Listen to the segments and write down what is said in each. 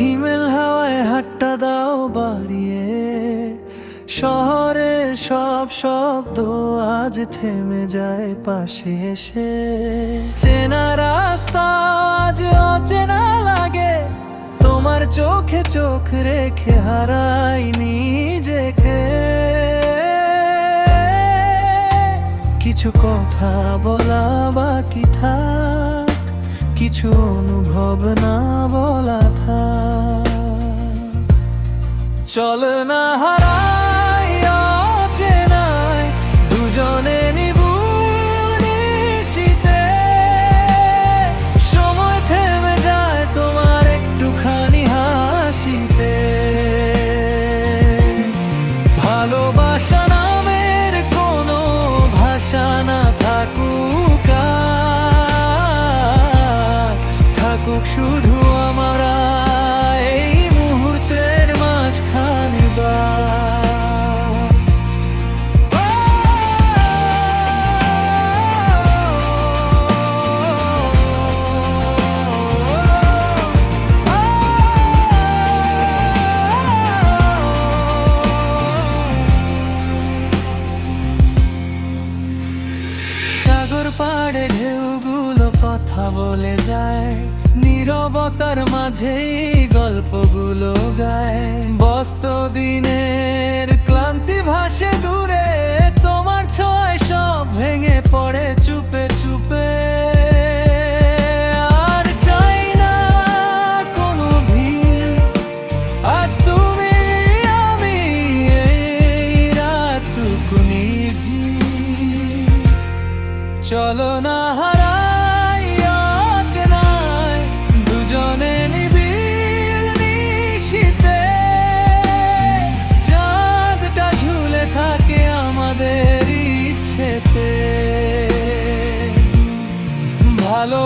হিমেল হাওয়ায় হাটটা দাও বাড়িয়ে। শহরের সব শব্দ আজ থেমে যায় পাশে এসে। চেনা রাস্তা আজ অচেনা লাগে, তোমার চোখে চোখ রেখে হারাই নিজেকে। কিছু কথা বলা বাকি কিছু অনুভব না বলা থাক। চল না দুজনে নিবুনিশিতে সময় থেমে যায় তোমার একটুখানি ভালোবাসা নামের কোনো ভাষা না থাকুক। শুধু আমরা এই মুহূর্তের মাঝখানে বা সাগর পাড়ে ঢেউগুলো কথা বলে যায়। নীরবতার মাঝেই গল্পগুলো গায়। বস্ত দিনের ক্লান্তি ভাসে দূরে, তোমার ছয় সব ভেঙে পড়ে চুপে চুপে। আর চাই না কোনো আজ তুমি চলো না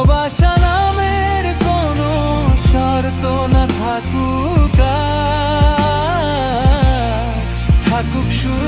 ভালোবাসা নামের কোনো শর্ত না থাকুক থাকুক শুধু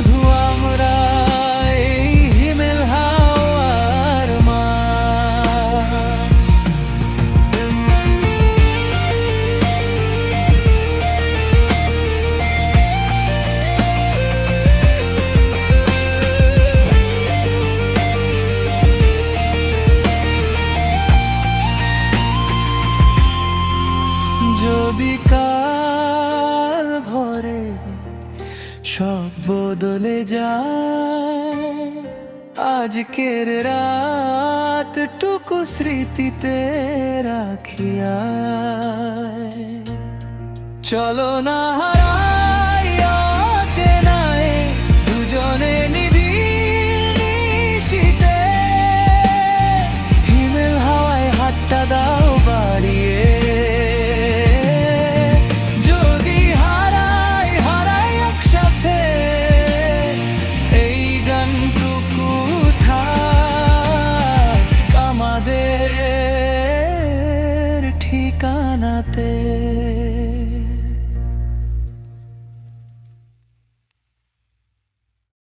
সব বদলে যায়। আজকের রাতটুকু স্মৃতিতে রাখিয়া চলো না হারা